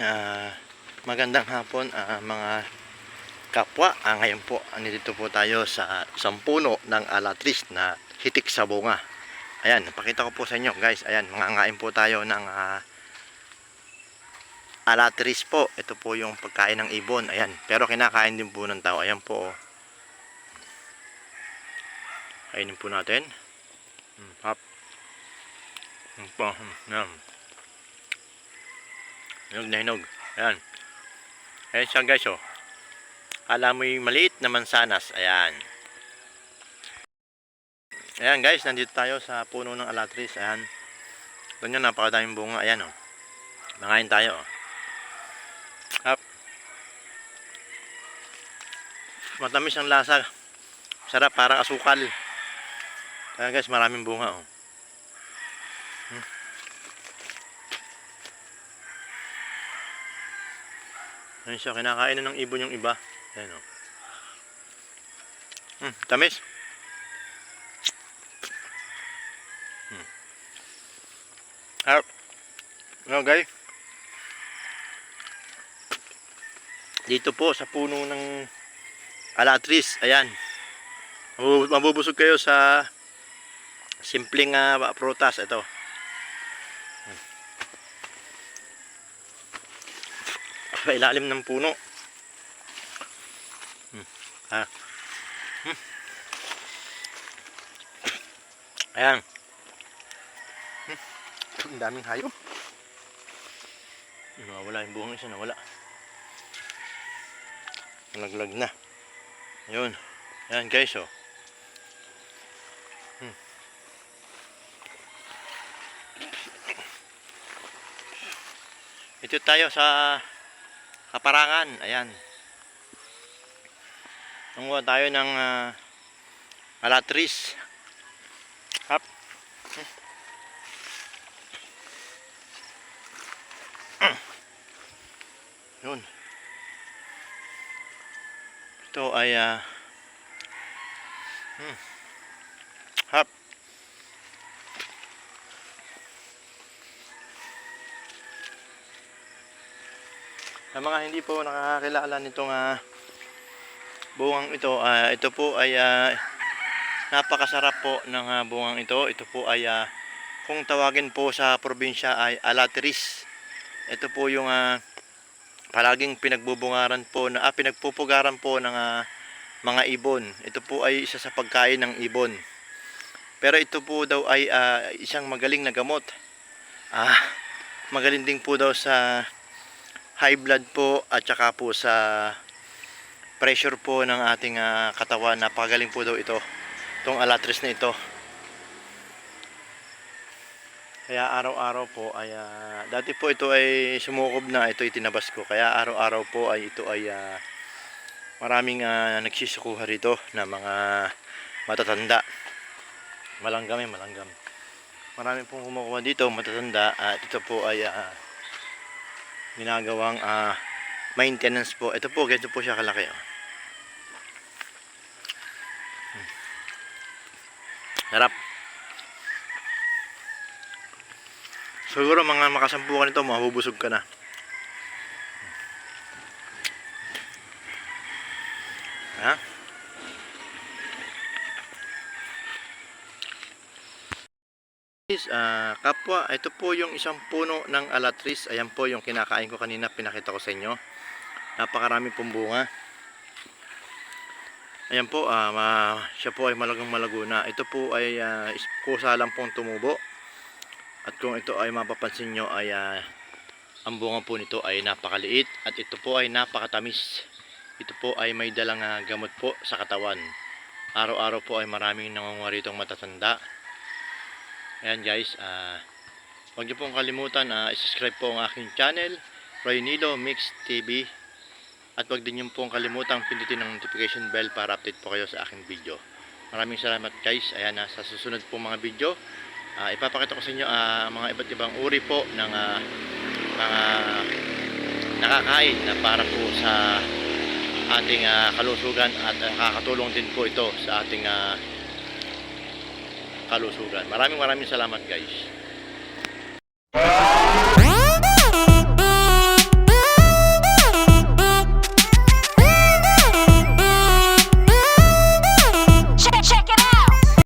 ah, magandang hapon ah, mga kapwa. Ah, ngayon po, nandito po tayo sa sampuno ng alatris na hitik sa bunga. Ayan, napakita ko po sa inyo guys. Ayan, mangangain po tayo ng ah, alatris po. Ito po yung pagkain ng ibon. Ayan, pero kinakain din po ng tao. Ayan po. oh. Kainin po natin. Hmm, hap. Hmm, po. Hinog na. Ayan. Ayan siya guys oh. Kala mo yung maliit na mansanas. Ayan. Ayan guys, nandito tayo sa puno ng alatris. Ayan. Doon yun, napakadaming bunga. Ayan oh. Mangain tayo oh. Up. Matamis ang lasa. Sarap, parang asukal. Ayan guys, maraming bunga oh. Ayun siya, kinakain na ng ibon yung iba. Ayan o. Hmm, tamis. Hmm. Harap. Ano guys? Dito po sa puno ng alatris. Ayan. Mabu- Mabubusog kayo sa simpleng ah, prutas. Ito. Sa ilalim ng puno. Hmm. Ah. Hmm. Ayan. Hmm. Daming hayop. Nawawala yung buhang isa, nawala. Nalaglag na. Ayun. Ayan guys, oh. Hmm. Ito tayo sa kaparangan. Ayan. Nanguha tayo ng ah, alatris. Hap. Yun. Ito ay ah, hmm. Hap. Sa mga hindi po nakakakilala nitong ah, bungang ito, ah, ito po ay ah, napakasarap po ng ah, bungang ito. Ito po ay ah, kung tawagin po sa probinsya ay alateris. Ito po yung ah, palaging pinagbubungaran po na ah, pinagpupugaran po ng ah, mga ibon. Ito po ay isa sa pagkain ng ibon. Pero ito po daw ay ah, isang magaling na gamot. Ah, magaling din po daw sa high blood po at saka po sa pressure po ng ating ah, katawan. Napakagaling po daw ito. Itong alatris na ito. Kaya araw-araw po ay ah, dati po ito ay sumukob na ito itinabas ko. Kaya araw-araw po ay ito ay ah, maraming uh, nagsisukuha rito na mga matatanda. Malanggam eh, malanggam. Marami pong kumukuha dito, matatanda at ito po ay ah, ginagawang ah, maintenance po. Ito po, ganito po siya kalaki. Oh. Hmm. Sarap. Siguro mga makasampu ka nito, mabubusog ka na. Guys, ah, kapwa, ito po yung isang puno ng alatris. Ayan po yung kinakain ko kanina, pinakita ko sa inyo. Napakarami pong bunga. Ayan po, ah, ma- siya po ay malagang malaguna. Ito po ay is- kusa lang pong tumubo. At kung ito ay mapapansin nyo ay ah, ang bunga po nito ay napakaliit at ito po ay napakatamis. Ito po ay may dalang ah, gamot po sa katawan. Araw-araw po ay maraming nangunguha ritong matatanda. Ayan guys, ah huwag niyo pong kalimutan na subscribe po ang aking channel, Roy Nilo Mix TV. At huwag din niyo pong kalimutan pindutin ang notification bell para update po kayo sa aking video. Maraming salamat guys. Ayan na, sa susunod pong mga video, ah, ipapakita ko sa inyo ah, mga iba't ibang uri po ng ah, mga nakakain na para po sa ating ah, kalusugan at ah, nakakatulong din po ito sa ating ah, kalusugan. Maraming maraming salamat guys.